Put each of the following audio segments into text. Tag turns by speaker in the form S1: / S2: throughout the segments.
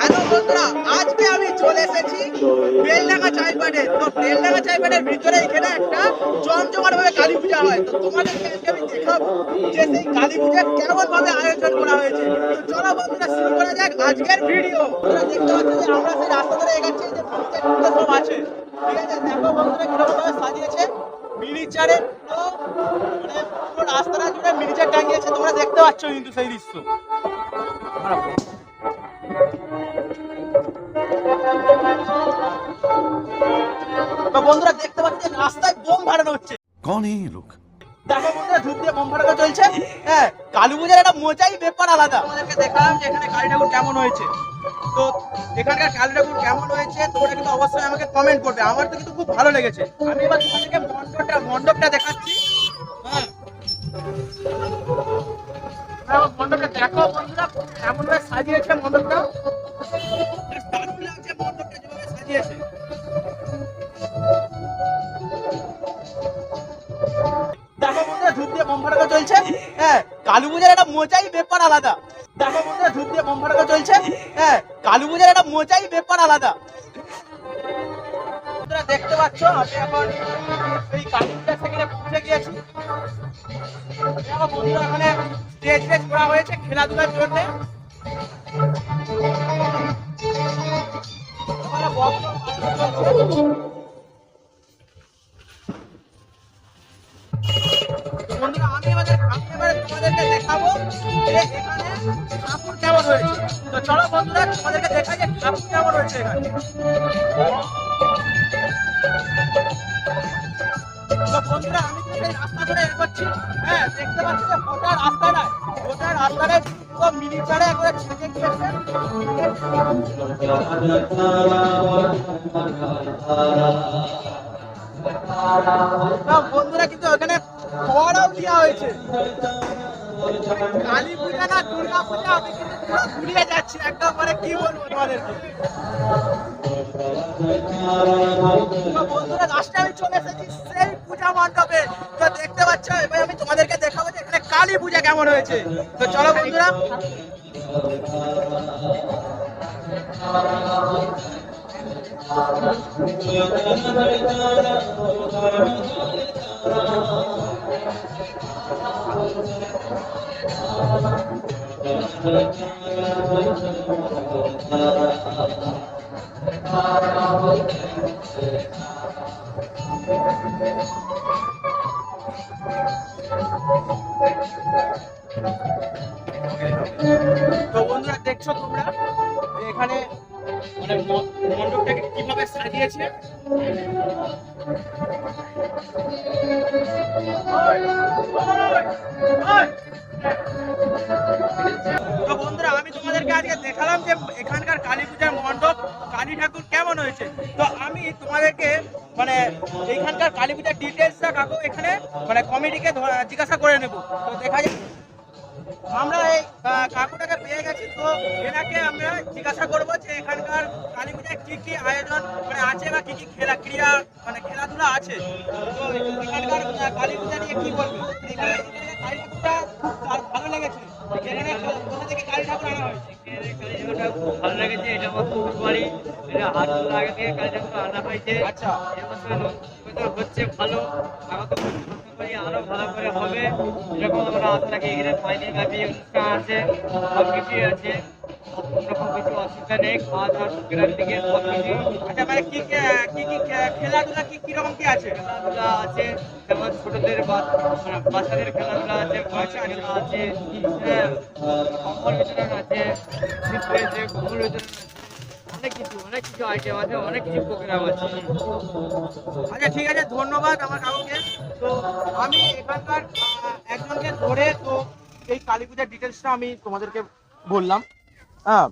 S1: Hello বন্ধুরা আজকে আমি চলে এসেছি বেলডাঙ্গা চাইপাটে তো বেলডাঙ্গা চাইপাটের ভিতরে এখানে একটা জমজমাট ভাবে কালী পূজা হয়। তো তোমাদেরকে আজকে আমি দেখাবো যে সেই কালী পূজা কেমন ভাবে আয়োজন করা হয়েছে। তো চলো বন্ধুরা শুরু করা যাক আজকের ভিডিও। দেখতে পাচ্ছ যে আমরা সেই রাস্তা ধরে এগাচ্ছি যে সব আছে। বন্ধুরা মানে দেখতে কিন্তু সেই দৃশ্য। বন্ধুরা দেখতে পাচ্ছি রাস্তায় বোম ভাড়ানো হচ্ছে। কন লোক? হ্যাঁ কালী পূজার একটা মজাই ব্যাপার আলাদা। আমাদেরকে দেখালাম যে এখানে কালী কেমন হয়েছে। তো এখানকার কালী কেমন হয়েছে তোমরা অবশ্যই আমাকে কমেন্ট করবে। আমার তো খুব ভালো লেগেছে। এবার তোমাদেরকে মণ্ডপটা মণ্ডপটা দেখাচ্ছি। হ্যাঁ। হ্যাঁ, মণ্ডপটা দেখো বন্ধুরা সাজিয়েছে মণ্ডপটা। দারুণ সাজিয়েছে। ব্যাপার আলাদা। দেখো বন্ধুরা দিয়ে বোম ফাটানো চলছে। হ্যাঁ কালী পূজার একটা মজাই ব্যাপার আলাদা। বন্ধুরা, দেখতে পাচ্ছ, আমি এখন এই কালী পূজা সেখানে পৌঁছে গিয়েছি। বন্ধুরা, এখানে স্টেজ টেজ করা হয়েছে খেলাধুলার জন্য। ওখানে। বন্ধুরা, আমি এবারে আমি এবারে তোমাদেরকে ঠাকুর কেমন হয়েছে চলো বন্ধুরা তোমাদেরকে কেমন হয়েছে হ্যাঁ দেখতে পাচ্ছি যে গোটা রাস্তা নাই গোটা রাস্তাটা পুরো গিয়েছে বন্ধুরা কিন্তু ওখানে খাওয়াটাও দেওয়া হয়েছে। কালী পূজা না দুর্গা ঘুরিয়ে যাচ্ছি, একদম মানে কি বলব তোমাদেরকে বন্ধুরা লাস্টে আমি চলে এসেছি সেই পূজা মণ্ডপে। তো দেখতে পাচ্ছ, এবার আমি তোমাদেরকে দেখাবো যে কালী পূজা কেমন হয়েছে। তো চলো বন্ধুরা। তো বন্ধুরা দেখছ তোমরা যে এখানে মানে মণ্ডপটাকে কীভাবে সাজিয়েছে? তো বন্ধুরা, আমি তোমাদেরকে আজকে দেখালাম যে এখানকার কালী পূজার মণ্ডপ, কালী ঠাকুর কেমন হয়েছে। তো আমি তোমাদেরকে মানে এইখানকার কালী পূজার ডিটেলসটা কাকু এখানে মানে কমিটিকে জিজ্ঞাসা করে নেব। তো দেখা যায় আমরা এই কাকুটাকে পেয়ে গেছি, তো এনাকে আমরা জিজ্ঞাসা করব যে এখানকার কালী পূজায় কি কি আয়োজন মানে আছে বা কি কি খেলা, ক্রিয়া মানে খেলাধুলা আছে? তো এখানকার কালী পূজা নিয়ে কি বলব? কালী লেগেছে
S2: ভালো লেগেছে এটা আমার পুকুর এটা হাত তোলা আগে থেকে হয়েছে হচ্ছে ভালো আরও ভালো করে হবে এরকম আমরা আশা এখানে ছয় ভাবি অনুষ্ঠান আছে সব কিছুই আছে।
S1: আচ্ছা খেলাধুলা কি আছে
S2: ছোটদের বাচ্চাদের খেলাধুলা আছে অনেক কিছু অনেক কিছু আছে অনেক কিছু প্রোগ্রাম আছে
S1: আচ্ছা ঠিক আছে, ধন্যবাদ আমার কাকুকে। তো আমি এখানকার একজনকে ধরে তো এই কালী পূজার ডিটেলসটা আমি তোমাদেরকে বললাম। হ্যাঁ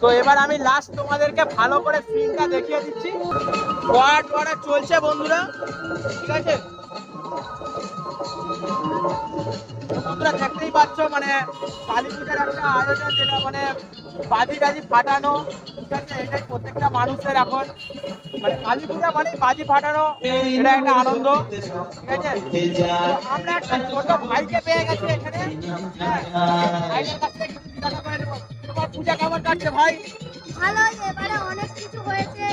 S1: তো এবার আমি লাস্ট তোমাদেরকে ভালো করে ফিল্মটা দেখিয়ে দিচ্ছি। গোয়া টোয়াটা চলছে বন্ধুরা, ঠিক আছে? তোমরা দেখতেই পাচ্ছ মানে কালী পূজার একটা আয়োজন যেটা মানে বাজি টাজি ফাটানো। ঠিক আছে এটাই প্রত্যেকটা মানুষের এখন মানে কালী পূজা মানে বাজি ফাটানো এটা একটা আনন্দ। ঠিক আছে? আমরা একটা ছোট ভাইকে পেয়ে গেছি এখানে। হ্যাঁ, ভাইয়ের কাছ থেকে পূজা কেমন কাটছে ভাই?
S3: ভালোই এবারে অনেক কিছু হয়েছে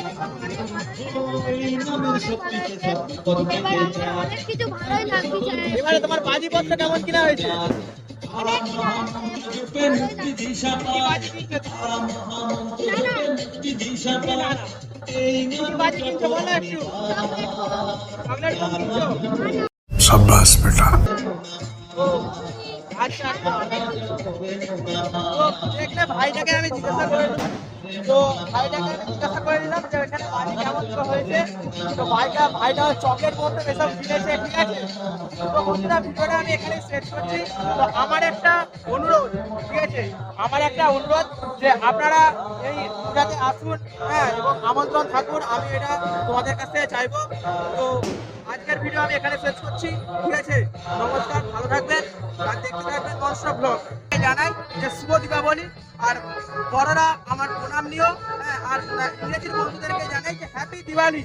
S1: কেমন কিনা হয়েছে?
S4: সাব্বাস
S1: বেটা। আচ্ছা, আচ্ছা। ভাইটাকে আমি জিজ্ঞাসা করে তো ভাইটাকে জিজ্ঞাসা যে এখানে কেমন হয়েছে। তো ভাইটা ভাইটা চকের মধ্যে ঠিক আছে? তো আমি এখানে শেষ করছি। তো আমার একটা অনুরোধ, ঠিক আছে? আমার একটা অনুরোধ যে আপনারা এই পূজাতে আসুন হ্যাঁ এবং আমন্ত্রণ থাকুন, আমি এটা তোমাদের কাছ চাইব। তো আজকের ভিডিও আমি এখানে শেষ করছি, ঠিক আছে? নমস্কার, ভালো থাকবেন। আর দেখতে থাকবেন? Nonstop blog. জানাই যে শুভ দীপাবলি। আর বড়রা, আমার প্রণাম নিও। হ্যাঁ আর ইংরেজির বন্ধুদেরকে জানাই যে হ্যাপি দিওয়ালি।